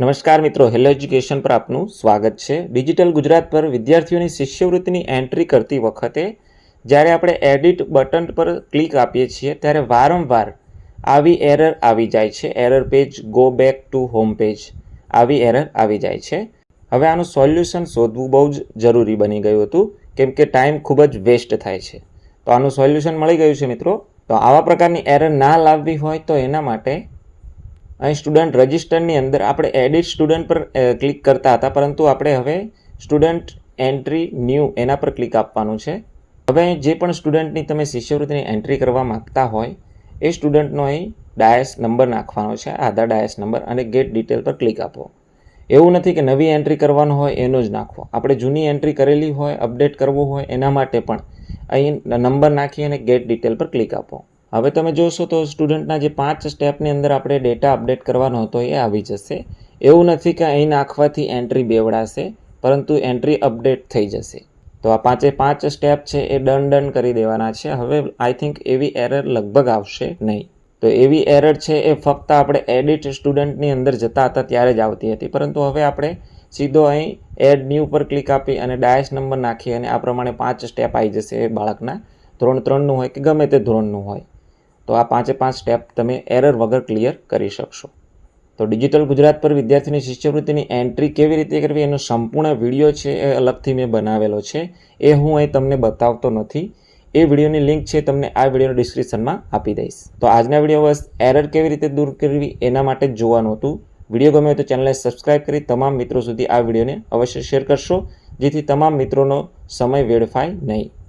નમસ્કાર મિત્રો hello education પર આપનું સ્વાગત છે. ડિજિટલ ગુજરાત પર વિદ્યાર્થીઓની શિષ્યવૃત્તિની એન્ટ્રી કરતી વખતે જ્યારે આપણે એડિટ બટન પર ક્લિક આપીએ છીએ, ત્યારે વારંવાર આવી એરર આવી જાય છે. Error page go back to home page આવી એરર આવી જાય છે. હવે આનું સોલ્યુશન શોધવું બહુ જ જરૂરી બની ગયું હતું, કેમ કે ટાઈમ ખૂબ જ વેસ્ટ થાય છે. તો આનું સોલ્યુશન મળી ગયું છે મિત્રો. તો આવા પ્રકારની એરર ના લાવવી હોય તો એના માટે અહીં સ્ટુડન્ટ રજિસ્ટરની અંદર આપણે એડિટ સ્ટુડન્ટ પર ક્લિક કરતા હતા, પરંતુ આપણે હવે સ્ટુડન્ટ એન્ટ્રી ન્યૂ એના પર ક્લિક આપવાનું છે. હવે જે પણ સ્ટુડન્ટની તમે શિષ્યવૃત્તિની એન્ટ્રી કરવા માગતા હોય, એ સ્ટુડન્ટનો અહીં ડાયસ નંબર નાખવાનો છે, આધાર ડાયસ નંબર અને ગેટ ડિટેલ પર ક્લિક આપો. એવું નથી કે નવી એન્ટ્રી કરવાનું હોય, એનો જ નાખવો આપણે જૂની એન્ટ્રી કરેલી હોય અપડેટ કરવું હોય, એના માટે પણ અહીં નંબર નાખી અને ગેટ ડિટેલ પર ક્લિક આપો. હવે તમે જોશો તો સ્ટુડન્ટના જે પાંચ સ્ટેપની અંદર આપણે ડેટા અપડેટ કરવાનો હતો એ આવી જશે. એવું નથી કે અહીં નાખવાથી એન્ટ્રી બેવડાશે, પરંતુ એન્ટ્રી અપડેટ થઈ જશે. તો આ પાંચે પાંચ સ્ટેપ છે એ ડન ડન કરી દેવાના છે. હવે આઈ થિંક એવી એરર લગભગ આવશે નહીં. તો એવી એરર છે એ ફક્ત આપણે એડિટ સ્ટુડન્ટની અંદર જતા હતા ત્યારે જ આવતી હતી. પરંતુ હવે આપણે સીધો અહીં એડ ન્યૂ પર ક્લિક આપી અને ડાયસ નંબર નાખી અને આ પ્રમાણે પાંચ સ્ટેપ આવી જશે એ બાળકના ધોરણ ત્રણનું હોય કે ગમે તે ધોરણનું હોય. તો આ પાંચે પાંચ સ્ટેપ તમે એરર વગર ક્લિયર કરી શકશો. તો ડિજિટલ ગુજરાત પર વિદ્યાર્થીની શિષ્યવૃત્તિની એન્ટ્રી કેવી રીતે કરવી એનો સંપૂર્ણ વીડિયો છે એ અલગથી મેં બનાવેલો છે. એ હું અહીં તમને બતાવતો નથી. એ વિડીયોની લિંક છે તમને આ વિડીયોના ડિસ્ક્રિપ્શનમાં આપી દઈશ. તો આજના વીડિયો બસ એરર કેવી રીતે દૂર કરવી એના માટે જ જોવાનું હતું. વીડિયો ગમે તો ચેનલને સબસ્ક્રાઇબ કરી તમામ મિત્રો સુધી આ વિડીયોને અવશ્ય શેર કરશો, જેથી તમામ મિત્રોનો સમય વેડફાય નહીં.